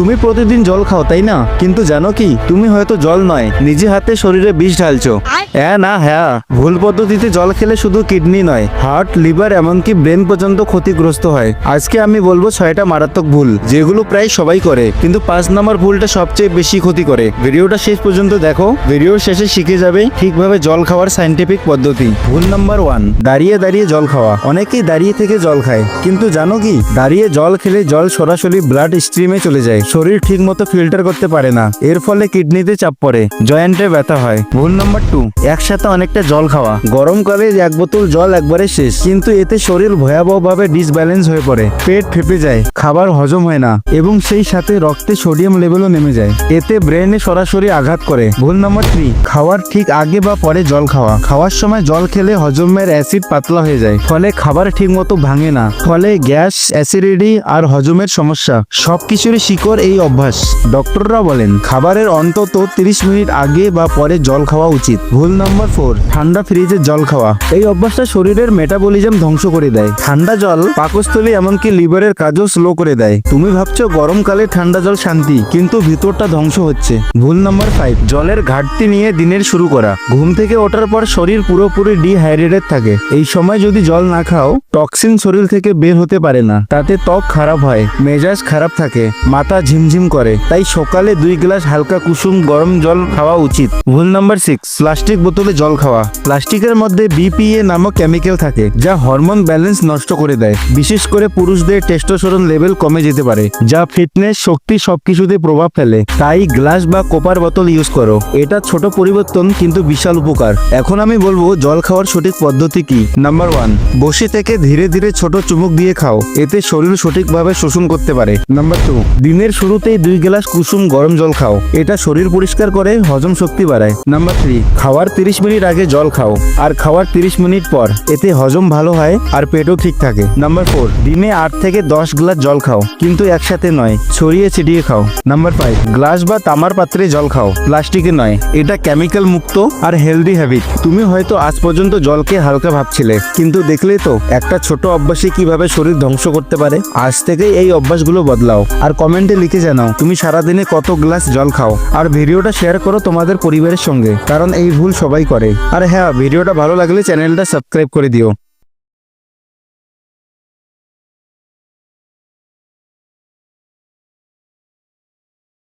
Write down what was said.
তুমি প্রতিদিন জল খাও তাই না? কিন্তু জানো কি তুমি হয়তো জল নয় নিজে হাতে শরীরে বিষ ঢালছো। হ্যাঁ না হ্যাঁ। ভুল পদ্ধতিতে জল খেলে শুধু কিডনি নয় হার্ট লিভার এমনকি ব্রেন পর্যন্ত ক্ষতিগ্রস্ত হয়। আজকে আমি বলব ছয়টা মারাত্মক ভুল যেগুলো প্রায় সবাই করে কিন্তু পাঁচ নম্বর ভুলটা সবচেয়ে বেশি ক্ষতি করে। ভিডিওটা শেষ পর্যন্ত দেখো ভিডিওর শেষে শিখে যাবে ঠিকভাবে জল খাওয়ার সাইন্টিফিক পদ্ধতি। ভুল নাম্বার ওয়ান দাঁড়িয়ে দাঁড়িয়ে জল খাওয়া। অনেকেই দাঁড়িয়ে থেকে জল খায় কিন্তু জানো কি দাঁড়িয়ে জল খেলে জল সরাসরি ব্লাড স্ট্রিমে চলে যায়। শরীর ঠিক মতো ফিল্টার করতে পারে না। এর ফলে কিডনিতে চাপ পড়ে, জয়েন্টে ব্যথা হয়। ভুল নাম্বার টু একসাথে অনেকটা জল খাওয়া। গরমকালে এক বোতল জল একবারে শেষ। কিন্তু এতে শরীর ভয়াবহভাবে ডিসব্যালেন্স হয়ে পড়ে। পেট ফেপে যায়, খাবার হজম হয় না, এবং সেই সাথে রক্তে সোডিয়াম লেভেলও নেমে যায়। এতে ব্রেনে সরাসরি আঘাত করে। ভুল নাম্বার থ্রি খাওয়ার ঠিক আগে বা পরে জল খাওয়া। খাওয়ার সময় জল খেলে হজমের অ্যাসিড পাতলা হয়ে যায়। ফলে খাবার ঠিক মতো ভাঙে না। ফলে গ্যাস অ্যাসিডিটি আর হজমের সমস্যা। সবকিছুরই শিকড় এই অভ্যাস। ডক্টররা বলেন, খাবারের অন্তত 30 মিনিট আগে বা পরে জল খাওয়া উচিত। ভুল নাম্বার ফোর, ঠান্ডা ফ্রিজে জল খাওয়া। এই অভ্যাসটা শরীরের মেটাবলিজম ধ্বংস করে দেয়। ঠান্ডা জল পাকস্থলী এমনকি লিভারের কাজও স্লো করে দেয়। তুমি ভাবছ গরমকালে ঠান্ডা জল শান্তি, কিন্তু ভিতরটা ধ্বংস হচ্ছে। ভুল নাম্বার ফাইভ জলের ঘাটতি নিয়ে দিনের শুরু করা। ঘুম থেকে ওঠার পর শরীর পুরোপুরি ডিহাইড্রেটেড থাকে। এই সময় যদি জল না খাও টক্সিন শরীর থেকে বের হতে পারে না। তাতে ত্বক খারাপ হয়, মেজাজ খারাপ থাকে, মাথা ঝিমঝিম করে। তাই সকালে দুই গ্লাস হালকা কুসুম গরম জল খাওয়া উচিত। ভুল নাম্বার সিক্স প্লাস্টিক বোতলে জল খাওয়া। প্লাস্টিকের মধ্যে বিপিএ নামক কেমিক্যাল থাকে, যা হরমোন ব্যালেন্স নষ্ট করে দেয়। বিশেষ করে পুরুষদের টেস্টোস্টেরন লেভেল কমে যেতে পারে, যা ফিটনেস শক্তি সবকিছুতে প্রভাব ফেলে। তাই গ্লাস বা কোপার বোতল ইউজ করো। এটা ছোট পরিবর্তন, কিন্তু বিশাল উপকার। এখন আমি বলব জল খাওয়ার সঠিক পদ্ধতি কি। নাম্বার ওয়ান বসে থেকে ধীরে ধীরে ছোট চুমুক দিয়ে খাও। এতে শরীর সঠিকভাবে শোষণ করতে পারে। নাম্বার টু দিনের শুরুতেই দুই গ্লাস কুসুম গরম জল খাও। এটা শরীর পরিষ্কার করে, হজম শক্তি বাড়ায়। নাম্বার থ্রি খাওয়ার তিরিশ মিনিট আগে জল খাও, আর খাওয়ার তিরিশ মিনিট পর এতে হজম ভালো হয় আর পেটও ঠিক থাকে। নাম্বার ফোর দিনে আট থেকে দশ গ্লাস জল খাও, কিন্তু একসাথে নয়, ছড়িয়ে ছিটিয়ে খাও। নাম্বার ফাইভ গ্লাস বা তামার পাত্রে জল খাও, প্লাস্টিকে নয়, এটা কেমিক্যাল মুক্ত আর হেলদি হ্যাবিট তুমি হয়তো আজ পর্যন্ত জলকে হালকা ভাবছিলে, কিন্তু দেখলে তো, একটা ছোট অভ্যাসে কীভাবে শরীর ধ্বংস করতে পারে? আজ থেকে এই অভ্যাসগুলো বদলাও, আর কমেন্টে লিখে জানাও। তুমি সারাদিনে কত গ্লাস জল খাও? আর ভিডিওটা শেয়ার করো তোমাদের পরিবারের সঙ্গে, কারণ এই ভুল সবাই করে। আর হ্যাঁ ভিডিওটা ভালো লাগলে চ্যানেলটা সাবস্ক্রাইব করে দিও।